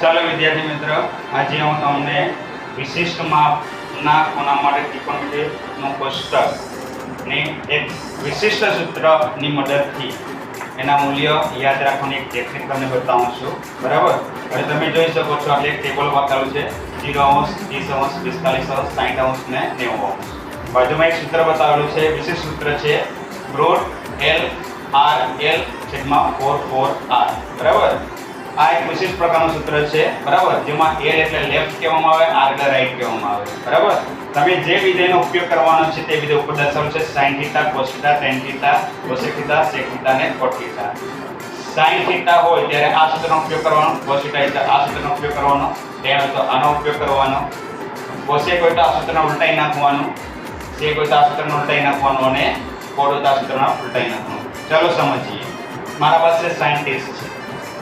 ચાલો વિદ્યાર્થી મિત્ર, આજે હું તમને વિશિષ્ટ માપના કોના માટે ત્રિકોણમિતિનું પુસ્તક ને એક વિશિષ્ટ સૂત્રની મદદથી એના મૂલ્ય યાદ રાખવાની એક ટેકનિક તમને બતાવું છું. બરાબર? હવે તમે જોઈ શકો છો એટલે એક ટેબલ બતાવેલું છે. જીરો અંશ, ત્રીસ અંશ, પિસ્તાલીસ અંશ સાઠ અંશ ને નેવું અંશ. બાજુમાં એક સૂત્ર બતાવેલું છે. વિશિષ્ટ સૂત્ર છે બ્રોડ એલ આર એલ છેદમાં ફોર ફોર આર બરાબર? આ વિશિષ્ટ પ્રકારનું સૂત્ર છે, બરાબર? જેમાં એલ એટલે લેફ્ટ કહેવામાં આવે આર એટલે રાઈટ કહેવામાં આવે. બરાબર? તમે જે વિધેયનો ઉપયોગ કરવાનો છે તે વિધેય ઉપર દર્શાવેલું છે, sin theta cos theta tan theta cosec theta sec theta અને કોટ થીટા sin થીટા હોય ત્યારે આ સૂત્રનો ઉપયોગ કરવાનો કોસ થીટા એટલે આ સૂત્રનો ઉપયોગ કરવાનો ટેન હોય તો આનો ઉપયોગ કરવાનો. કોસેક હોય તો આ સૂત્રને ઉલટાઈ નાખવાનું. સેક હોય તો આ સૂત્રને ઉલટાઈ નાખવાનું અને cot હોય તો આ સૂત્રને ઉલટાઈ નાખવાનું. ચાલો સમજીએ. મારા પાસે સાયન્ટિસ્ટ છે.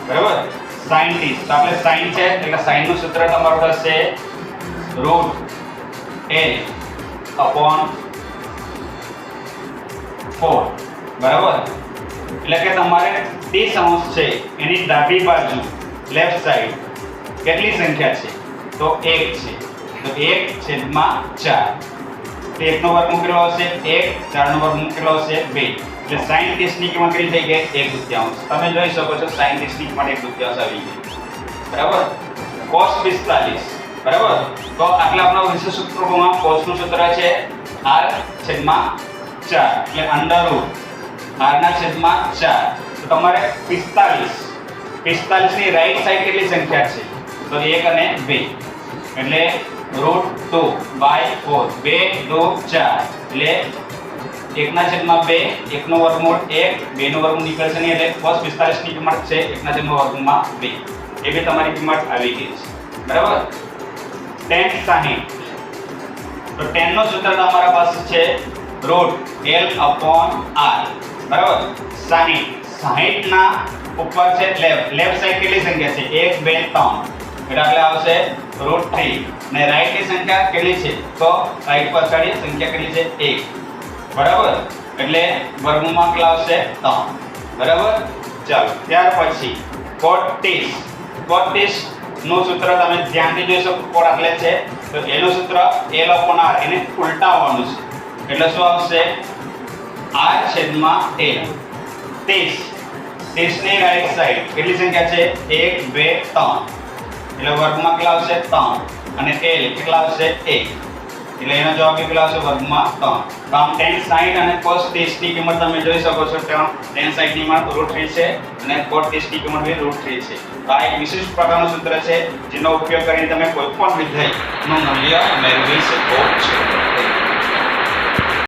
બરાબર? સાયન્ટિસ્ટ તો આપણે સાઇન છે, એટલે સાઇનનું સૂત્ર તમારું થશે રૂટ એલ અપોન ફોર. બરાબર? એટલે કે તમારે તે અંશ છે, એની ડાબી બાજુ લેફ્ટ સાઈડ કેટલી સંખ્યા છે? તો એક છે. તો એક છેદમાં ચાર. તો એકનો વર્ગ મૂકેલો હશે એક, ચારનો વર્ગ મૂકેલો હશે બે. એટલે સાઈન ત્રીસની કિંમત કેટલી થઈ ગઈ? એક દુત્યાંશ તમે જોઈ શકો છો સાઈન ત્રીસની કિંમત એક દુત્યાંશ આવી ગઈ. બરાબર? કોસ પિસ્તાલીસ. બરાબર? તો આટલા આપણા વિશેષ સૂત્રોમાં કોસનું સૂત્ર છે આર છેદમાં ચાર. એટલે અંડર રૂટ આરના છેદમાં ચાર. તો તમારે પિસ્તાલીસ. પિસ્તાલીસની રાઈટ સાઈડ કેટલી સંખ્યા છે? તો એક અને બે. એટલે રૂટ ટુ બાય ફોર બે, દો, ચાર. એટલે એકના છેદમાં બે, એકનો વર્ગમૂળ એક, બેનો વર્ગમૂળ નીકળશે નહીં, એટલે cos પિસ્તાલીસની કિંમત છે એકના છેદમાં વર્ગમાં બે. એ બે તમારી કિંમત આવી ગઈ છે. બરાબર? ટેન સાહીઠ. તો ટેનનો સૂત્ર તમારા પાસે છે રૂટ એલ અપોન આર બરાબર? સાહીઠ. સાહીઠના ઉપર છે લેફ્ટ લેફ્ટ સાઈડ કેટલી સંખ્યા છે? એક, બે, ત્રણ. એટલે આવશે રૂટ થ્રી ને રાઈટની સંખ્યા કેટલી છે? તો રાઈટ પાછળની સંખ્યા કેટલી છે? એક. બરાબર? એટલે વર્ગમાં કેટલા આવશે ત્રણ. બરાબર? ચાલો, ત્યાર પછી કોટીસ કોટીસનું સૂત્ર તમે ધ્યાનથી જોઈ શકો કોડ એટલે છે. તો એનું સૂત્ર એલ અપોન આર એને ઉલટાવવાનું છે. એટલે શું આવશે? આર છેદમાં એલ ત્રીસ. ત્રીસની રાઈટ સાઈડ કેટલી સંખ્યા છે? એક, બે, ત્રણ. એટલે વર્ગમાં કેટલા આવશે? ત્રણ. અને એલ કેટલા આવશે? એક. એટલે એનો જવાબ કેટલો આવશે? વર્ગમાં ત્રણ. તો આમ ટેન સાઈઠ અને કોસ ત્રીસની કિંમત તમે જોઈ શકો છો. કે ટેન સાઈઠની કિંમત રૂટ થ્રી છે અને કોટ ત્રીસની કિંમત બી રૂટ થ્રી છે. તો આ એક વિશિષ્ટ પ્રકારનું સૂત્ર છે, જેનો ઉપયોગ કરીને તમે કોઈ પણ વિધેયનું મૂલ્ય મેળવી શકો છો.